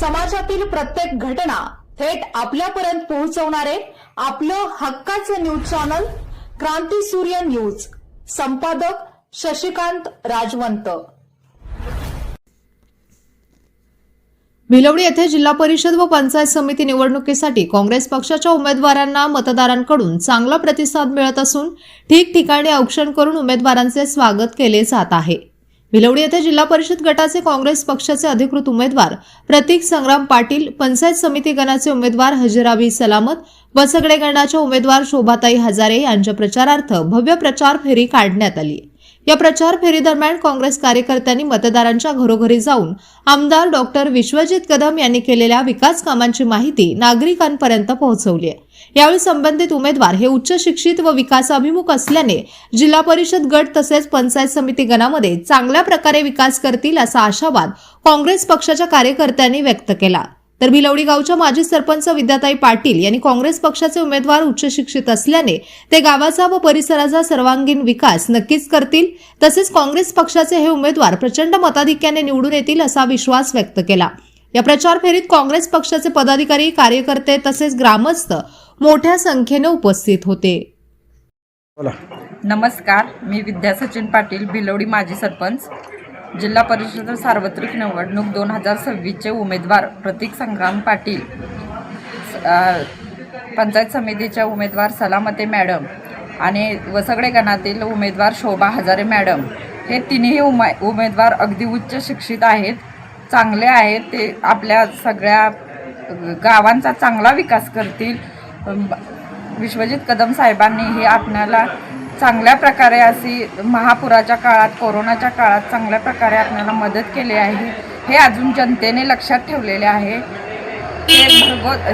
समाजातील प्रत्येक घटना थेट आपल्यापर्यंत पोहोचवणारे आपलं हक्काचं न्यूज चॅनल क्रांती सूर्य न्यूज. संपादक शशिकांत राजवंत. भिलवडी येथे जिल्हा परिषद व पंचायत समिती निवडणुकीसाठी काँग्रेस पक्षाच्या उमेदवारांना मतदारांकडून चांगला प्रतिसाद मिळत असून ठिकठिकाणी औक्षण करून उमेदवारांचे स्वागत केले जात आहे. भिलवडी येथे जिल्हा परिषद गटाचे काँग्रेस पक्षाचे अधिकृत उमेदवार प्रतीक संग्राम पाटील पंचायत समिती गणाचे उमेदवार हजराबी सलामत बसगडे गणाच्या उमेदवार शोभाताई हजारे यांच्या प्रचारार्थ भव्य प्रचार फेरी काढण्यात आली. या प्रचार फेरीदरम्यान काँग्रेस कार्यकर्त्यांनी मतदारांच्या घरोघरी जाऊन आमदार डॉक्टर विश्वजित कदम यांनी केलेल्या विकास कामांची माहिती नागरिकांपर्यंत पोहोचवली आहे यावेळी संबंधित उमेदवार हे उच्च शिक्षित व विकासाभिमुख असल्याने जिल्हा परिषद गट तसेच पंचायत समिती गणामध्ये चांगल्या प्रकारे विकास करतील असा आशावाद काँग्रेस पक्षाच्या कार्यकर्त्यांनी व्यक्त केला. तर भिलवडी गावच्या माजी सरपंच विद्याताई पाटील यांनी काँग्रेस पक्षाचे उमेदवार उच्च शिक्षित असल्याने ते गावाचा व परिसराचा सर्वांगीण विकास नक्कीच करतील. तसेच काँग्रेस पक्षाचे हे उमेदवार प्रचंड मताधिक्याने निवडून येतील असा विश्वास व्यक्त केला. या प्रचार फेरीत काँग्रेस पक्षाचे पदाधिकारी कार्यकर्ते तसेच ग्रामस्थ मोठ्या संख्येने उपस्थित होते. बोला. नमस्कार. मी विद्या सचिन पाटील भिलवडी माजी सरपंच. जिल्हा परिषद सार्वत्रिक निवडणूक दोन हजार सव्वीसचे उमेदवार प्रतीक संग्राम पाटील पंचायत समितीच्या उमेदवार सलामते मॅडम आणि वसगडे गणातील उमेदवार शोभा हजारे मॅडम. हे तिन्ही उमे उमेदवार अगदी उच्च शिक्षित आहेत चांगले आहेत ते आपल्या सगळ्या गावांचा चांगला विकास करतील. विश्वजित कदम साहेबांनी हे आपल्याला चांगल्या प्रकारे अशी महापुराच्या काळात कोरोनाच्या काळात चांगल्या प्रकारे आपल्याला मदत केली आहे. हे अजून जनतेने लक्षात ठेवलेले आहे. हे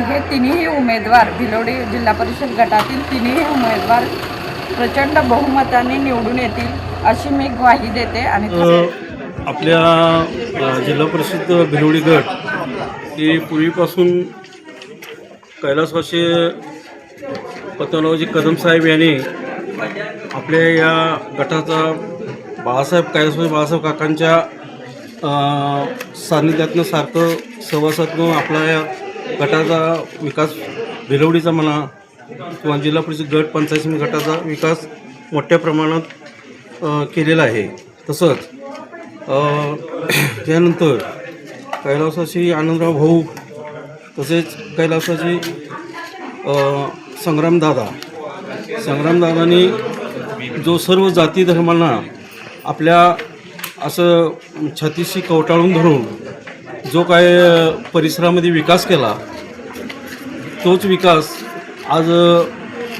हे तिन्ही उमेदवार भिलोडी जिल्हा परिषद गटातील तिन्ही उमेदवार प्रचंड बहुमताने निवडून येतील अशी मी ग्वाही देते आणि आपल्या जिल्हा परिषद भिलोडी गट हे पूर्वीपासून कैलासवासी पतंगरावजी कदम साहेब यांनी आपल्या या गटाचा बाळासाहेब कायस्वामी बाळासाहेब काकांच्या सान्निध्यातनं सारखं सहवासातनं आपला या गटाचा विकास भिलवडीचा म्हणा किंवा जिल्हा परिषद गट पंचायत समिती गटाचा विकास मोठ्या प्रमाणात केलेला आहे. तसंच त्यानंतर कैलासाची आनंदराव भाऊ तसेच कैलासाची संग्रामदादा संग्रामदादांनी जो सर्व जाती धर्मांना आपल्या असं छातीशी कवटाळून धरून जो काय परिसरामध्ये विकास केला तोच विकास आज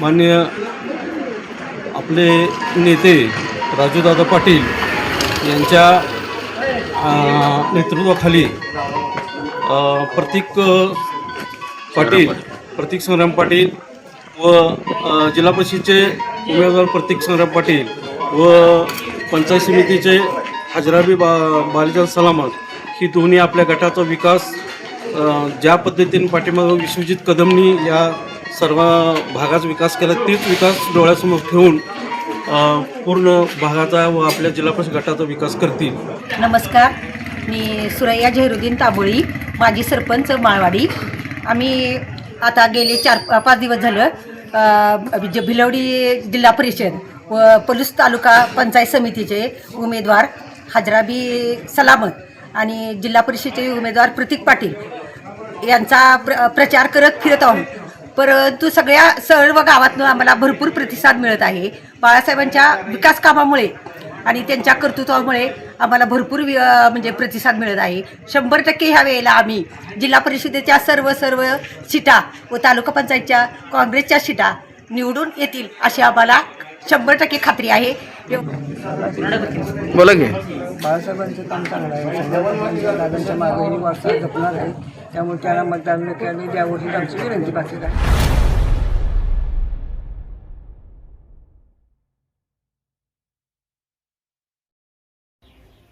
मान्य आपले नेते राजूदादा पाटील यांच्या नेतृत्वाखाली प्रतीक पाटील प्रतीक संग्राम पाटील व जिल्हा परिषदचे उमेदवार प्रतीक संग्राम पाटील व पंचायत समितीचे हजराबी बा बालिजान सलामत ही दोन्ही आपल्या गटाचा विकास ज्या पद्धतीने पाठीमागं विश्वजित कदमनी या सर्व भागाचा विकास केला तीच विकास डोळ्यासमोर ठेवून पूर्ण भागाचा व आपल्या जिल्हा परिषद गटाचा विकास करतील. नमस्कार. मी सुरैया झेरुद्दीन ताबोळी माजी सरपंच माळवाडी. आम्ही आता गेले चार पाच दिवस झालं जे भिलवडी जिल्हा परिषद व पलूस तालुका पंचायत समितीचे उमेदवार हजराबी सलामत आणि जिल्हा परिषदेचे उमेदवार प्रतीक पाटील यांचा प्र प्रचार करत फिरत आहोत. परंतु सगळ्या सर्व गावातनं आम्हाला भरपूर प्रतिसाद मिळत आहे. बाळासाहेबांच्या विकास कामामुळे आणि त्यांच्या कर्तृत्वामुळे आम्हाला भरपूर म्हणजे प्रतिसाद मिळत आहे. शंभर टक्के ह्या वेळेला आम्ही जिल्हा परिषदेच्या सर्व सर्व सीटा व तालुका पंचायतच्या काँग्रेसच्या सीटा निवडून येतील अशी आम्हाला शंभर टक्के खात्री आहे. बोला की. बाळासाहेबांचं काम चांगलं आहे. संध्याकाळी दादांच्या मागणी वारसा जपणार आहे. त्यामुळे त्यांना मतदान न केल्याने ही आमची विनंती बाकी काय